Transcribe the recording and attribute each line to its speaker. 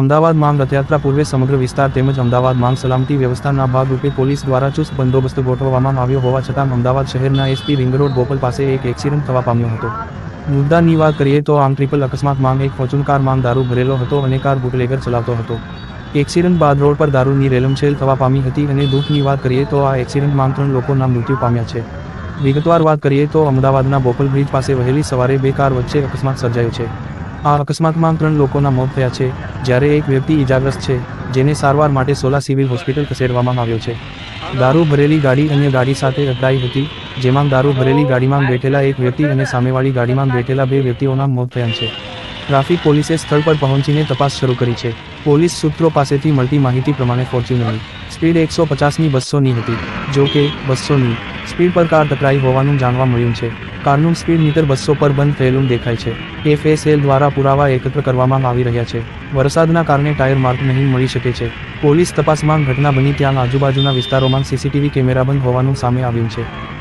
Speaker 1: અમદાવાદ માંગ રથયાત્રા પૂર્વે સમગ્ર વિસ્તાર તેમજ અમદાવાદ માંગ સલામતી વ્યવસ્થાના ભાગરૂપે પોલીસ દ્વારા ચુસ્ત બંદોબસ્ત ગોઠવવામાં આવ્યો હોવા છતાં અમદાવાદ શહેરના એસપી રિંગ રોડ બોપલ પાસે એક એક્સિડન્ટ થવા પામ્યો હતો. મુદ્દાની વાત કરીએ તો આમ ટ્રિપલ અકસ્માત માંગ એક ફોર્ચ્યુન કાર માંગ દારૂ ભરેલો હતો અને કાર બુટલેગર ચલાવતો હતો. એક્સિડન્ટ બાદ રોડ પર દારૂની રેલમછેલ થવા પામી હતી અને દુઃખની વાત કરીએ તો આ એક્સિડન્ટ માંગ ત્રણ લોકોના મૃત્યુ પામ્યા છે. વિગતવાર વાત કરીએ તો અમદાવાદના બોપલ બ્રિજ પાસે વહેલી સવારે બે કાર વચ્ચે અકસ્માત સર્જાયો છે. આ અકસ્માતમાં ત્રણ લોકોના મોત થયા છે, જ્યારે એક વ્યક્તિ ઇજાગ્રસ્ત છે, જેને સારવાર માટે સોલા સિવિલ હોસ્પિટલ ખસેડવામાં આવ્યો છે. દારૂ ભરેલી ગાડી અન્ય ગાડી સાથે અથડાઈ હતી, જેમાં દારૂ ભરેલી ગાડીમાં બેઠેલા એક વ્યક્તિ અને સામેવાળી ગાડીમાં બેઠેલા બે વ્યક્તિઓના મોત થયા છે. ટ્રાફિક પોલીસે સ્થળ પર પહોંચીને તપાસ શરૂ કરી છે. પોલીસ સૂત્રો પાસેથી મળતી માહિતી પ્રમાણે ફોર્ચ્યુનરની સ્પીડ એકસો પચાસની બસોની હતી, જો કે બસોની સ્પીડ પર કાર ટકરાઈ હોવાનું જાણવા મળ્યું છે. કારનું સ્પીડ મીટર બસો પર બંધ થયેલું દેખાય છે. એફએસએલ દ્વારા પુરાવા એકત્ર કરવામાં આવી રહ્યા છે. વરસાદના કારણે ટાયર માર્ક નહીં મળી શકે છે. પોલીસ તપાસમાં ઘટના બની ત્યાં આજુબાજુના વિસ્તારોમાં સીસીટીવી કેમેરા બંધ હોવાનું સામે આવ્યું છે.